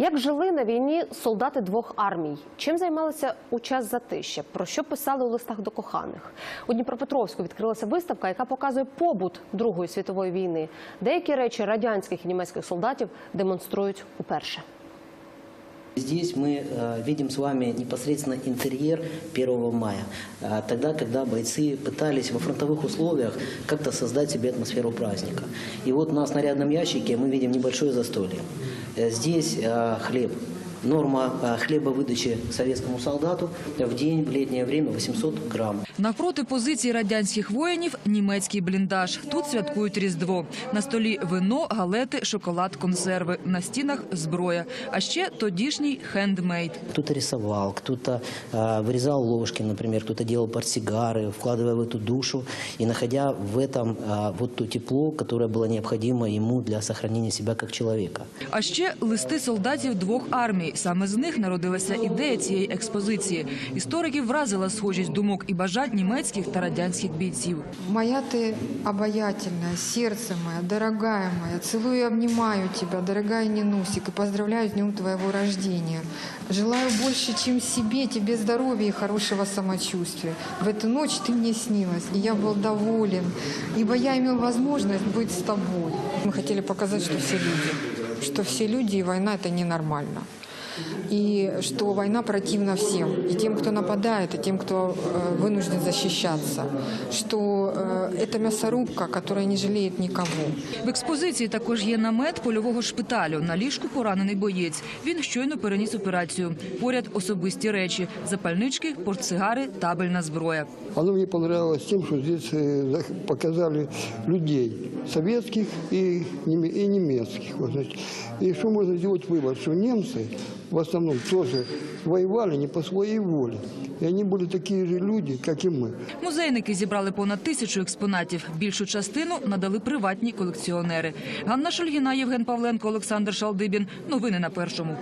Як жили на війні солдати двох армій? Чим займалися у час затища? Про що писали у листах до коханих? У Дніпропетровську відкрилася виставка, яка показує побут Другої світової війни. Деякі речі радянських і німецьких солдатів демонструють уперше. Здесь мы э, видим с вами непосредственно интерьер 1 мая, э, тогда, когда бойцы пытались во фронтовых условиях как-то создать себе атмосферу праздника. И вот на снарядном ящике мы видим небольшое застолье. Э, Здесь э, хлеб. Норма э, хлебовыдачи советскому солдату в день в летнее время 800 грамм. Навпроти позицій радянських воїнів – німецький бліндаж. Тут святкують Різдво. На столі вино, галети, шоколад, консерви. На стінах – зброя. А ще тодішній хендмейд. Кто-то рисовал, кто-то э, вырезал ложки, например, кто-то делал портсигары, вкладывая в эту душу и находя в этом э, вот то тепло, которое было необходимо ему для сохранения себя как человека. А ще листи солдатів двох армій. Саме з них народилася ідея цієї експозиції. Істориків вразила схожість думок і бажань німецьких та радянських бійців. Моя ты обаятельная, сердце мое, дорогая моя, целую и обнимаю тебя, дорогая Нинусик, и поздравляю с днем твоего рождения. Желаю больше, чем себе, тебе здоровья и хорошего самочувствия. В эту ночь ты мне снилась, и я был доволен, ибо я имел возможность быть с тобой. Мы хотели показать, что все люди, что все люди и война – это ненормально. И что война противна всем, и тем, кто нападает, и тем, кто э, вынужден защищаться. Что э, это мясорубка, которая не жалеет никого. В експозиції також є намет польового шпиталю. На ліжку поранений боєць. Він щойно переніс операцію. Поряд особисті речі – запальнички, портсигари, табельна зброя. Оно мне понравилось тем, что здесь э, зах- показали людей советских и, неме- и немецких. Вот, значит. И что можно сделать вывод, что немцы в основном тоже воевали не по своей воле. И они были такие же люди, как и мы. Музейники зібрали понад тисячу експонатів. Більшу частину надали приватні колекціонери. Ганна Шульгіна, Євген Павленко, Олександр Шалдибін. Новини на першому.